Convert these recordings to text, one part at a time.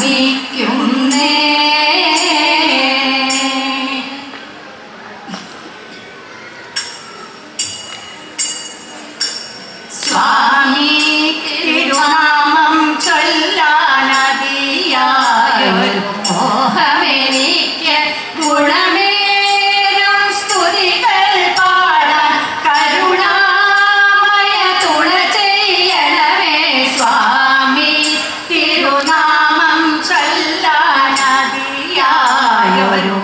പ്രണമിക്കുന്നേ ചൊല്ലാനതിയായൊരു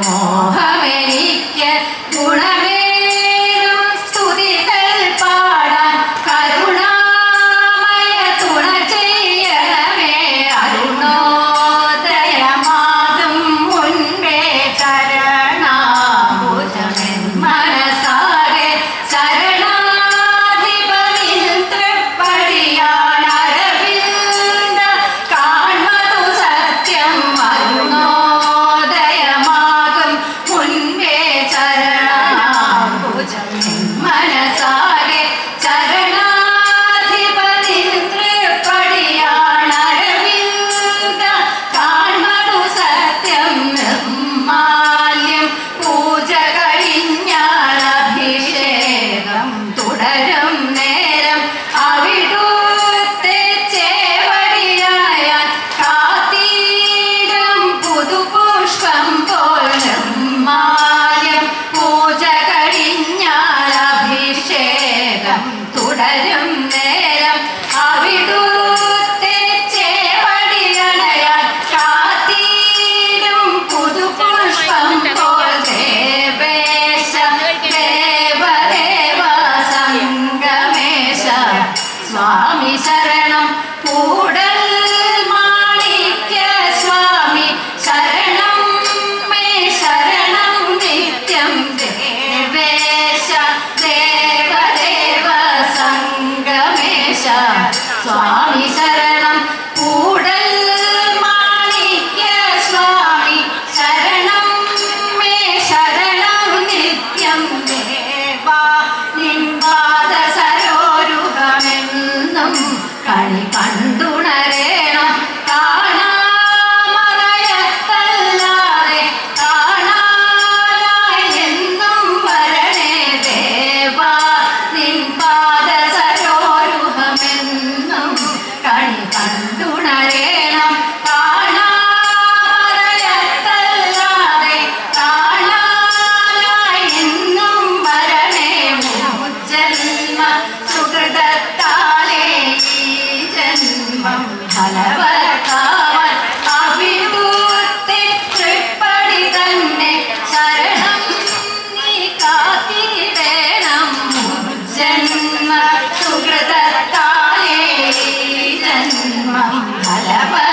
I love it.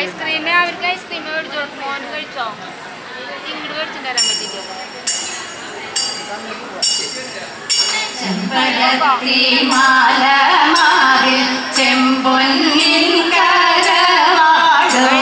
Ice cream അവർക്ക് ice cream മേടിച്ചോ? ഫോൺ കഴിച്ചോ? ഇങ്ങോട്ട് മേടിച്ചു തരാൻ പറ്റില്ല? ചെമ്പരത്തി മാല മാറി ചെമ്പൊന്നിൻ കരവാടും.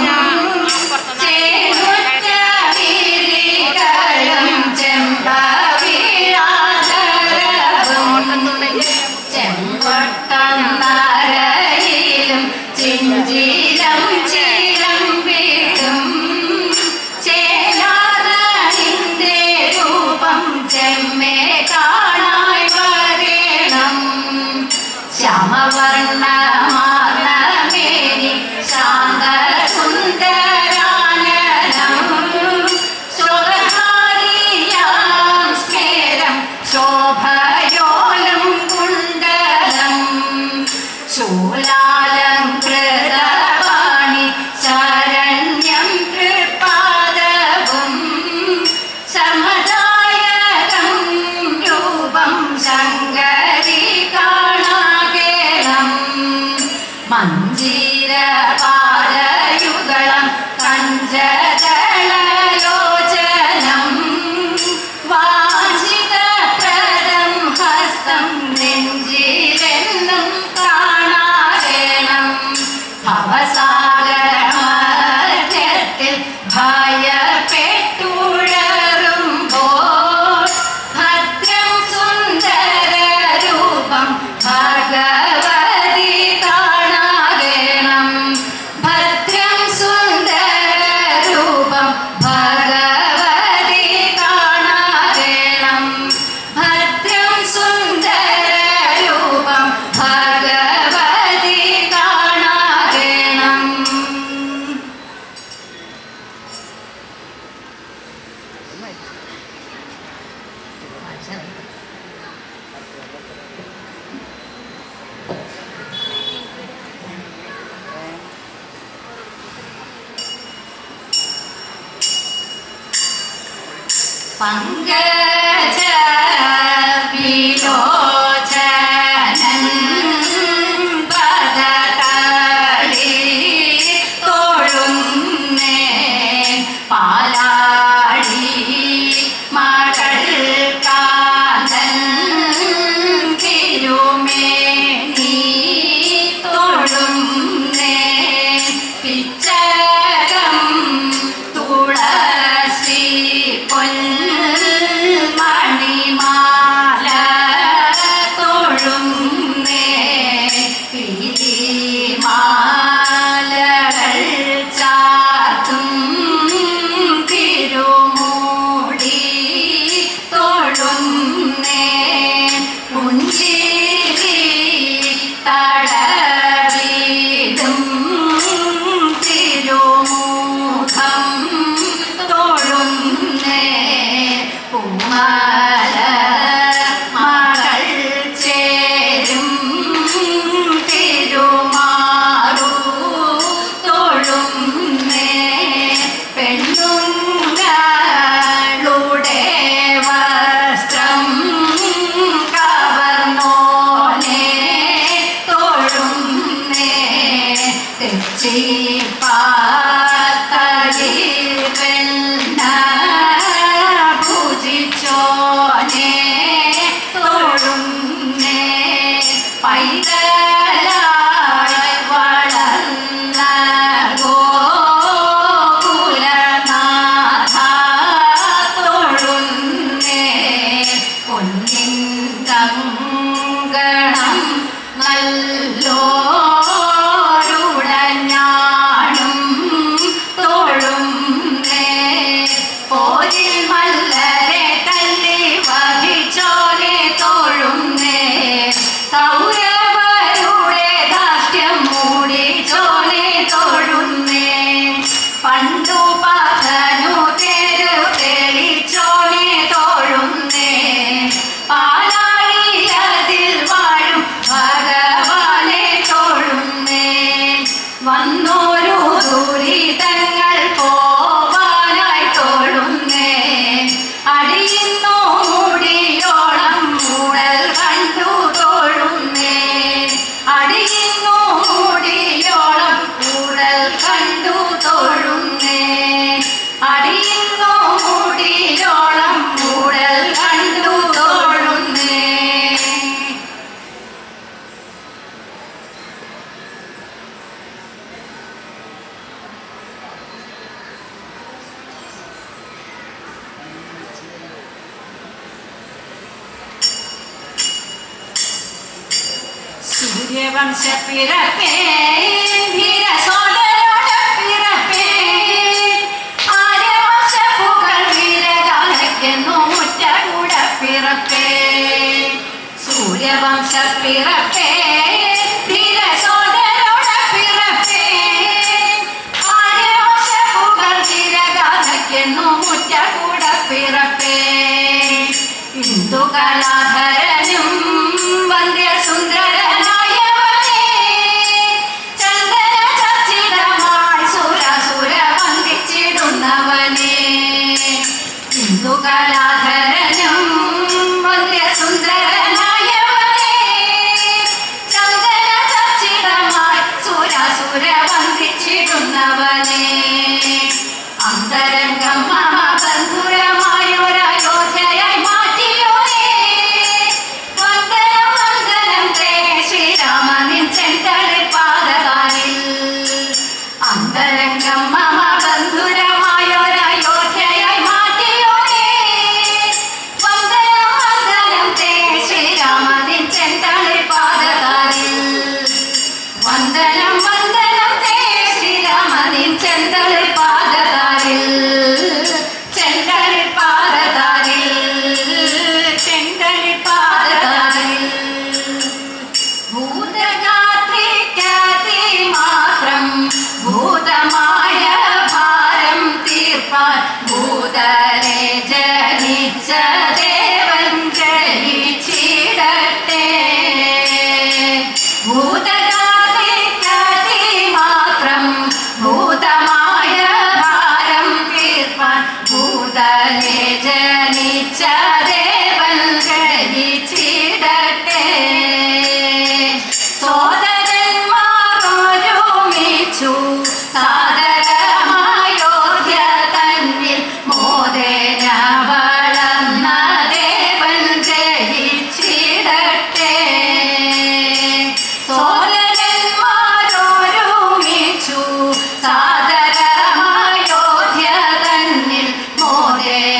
Ram Shafira Pei eh. that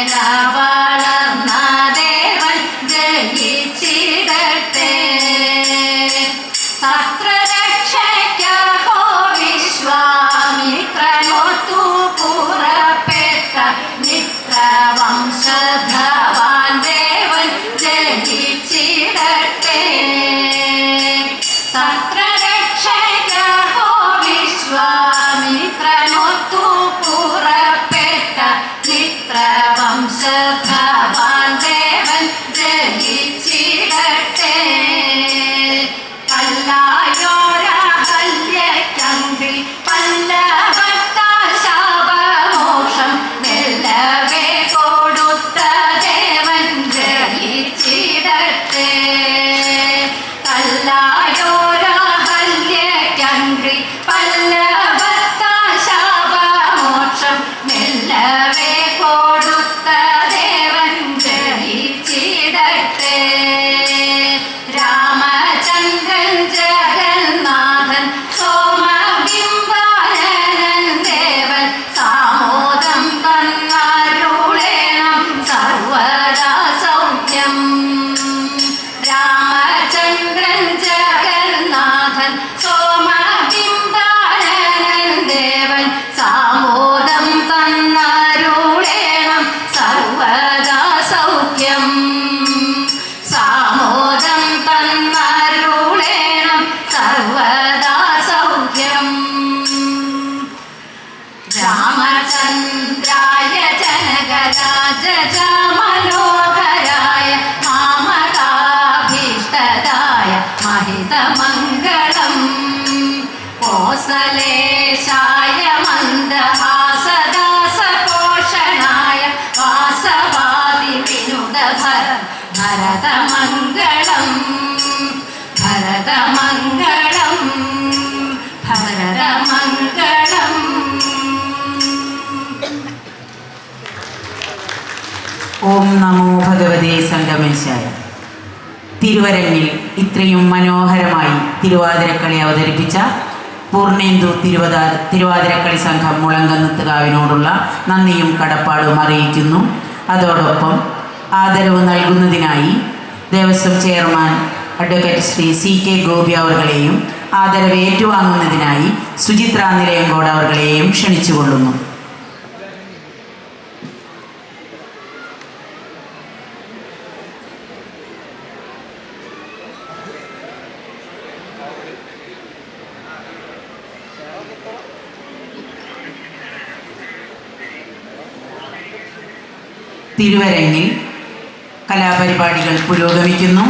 மேலாவா സംഗമേശായ തിരുവരങ്ങിൽ ഇത്രയും മനോഹരമായി തിരുവാതിരക്കളി അവതരിപ്പിച്ച പൂർണേന്ദു തിരുവതാ തിരുവാതിരക്കളി സംഘം മുളങ്കന്നത്തുകാവിനോടുള്ള നന്ദിയും കടപ്പാടും അറിയിക്കുന്നു. അതോടൊപ്പം ആദരവ് നൽകുന്നതിനായി Devaswom chairman advocate Shri C K Gopi അവർകളെയും ആദരവ് ഏറ്റുവാങ്ങുന്നതിനായി സുചിത്ര നിലയങ്കോട് അവർകളെയും ക്ഷണിച്ചുകൊള്ളുന്നു. തിരുവരങ്ങിൽ കലാപരിപാടികൾ പുരോഗമിക്കുന്നു.